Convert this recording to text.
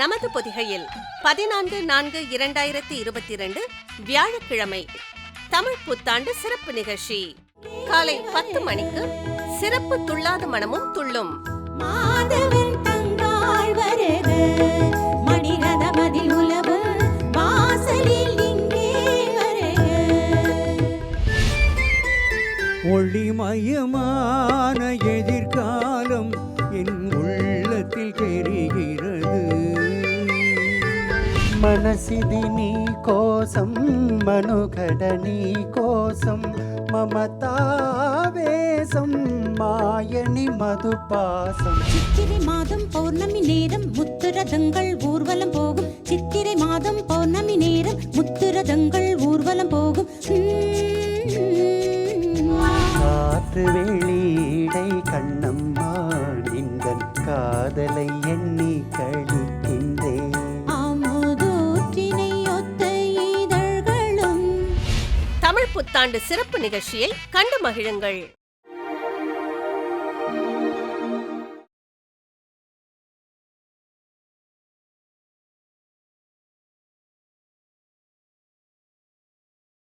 நமது பொதிகையில் பதினான்கு நான்கு இரண்டாயிரத்தி இருபத்தி இரண்டு வியாழக்கிழமை தமிழ் புத்தாண்டு சிறப்பு நிகழ்ச்சி. காலை பத்து மணிக்கு சிறப்பு துள்ளாத மனமும் துள்ளும். மாதவன் தங்காள் வருக மணிரதமதில் உலவு வாசலில் ஒளிமயமான எதிர்காலம் என் உள்ளத்தில் தெரிகிறது. మనసిది నీ కోసం మనుగడ నీ కోసం మమతావేశం మాయని మధుపాసం சித்திரை மாதம் பௌர்ணமி நேரம் முத்துரதங்கள் ஊர்வலம் போகும் சித்திரை மாதம் பௌர்ணமி நேரம் முத்துரதங்கள் ஊர்வலம் போகும் காற்று வெளியீடை கண்ணம்மா நின்றன் காதலை எண்ணி கழிக்கின்றேன் தமிழ் புத்தாண்டு சிறப்பு நிகழ்ச்சியை கண்டு மகிழுங்கள்.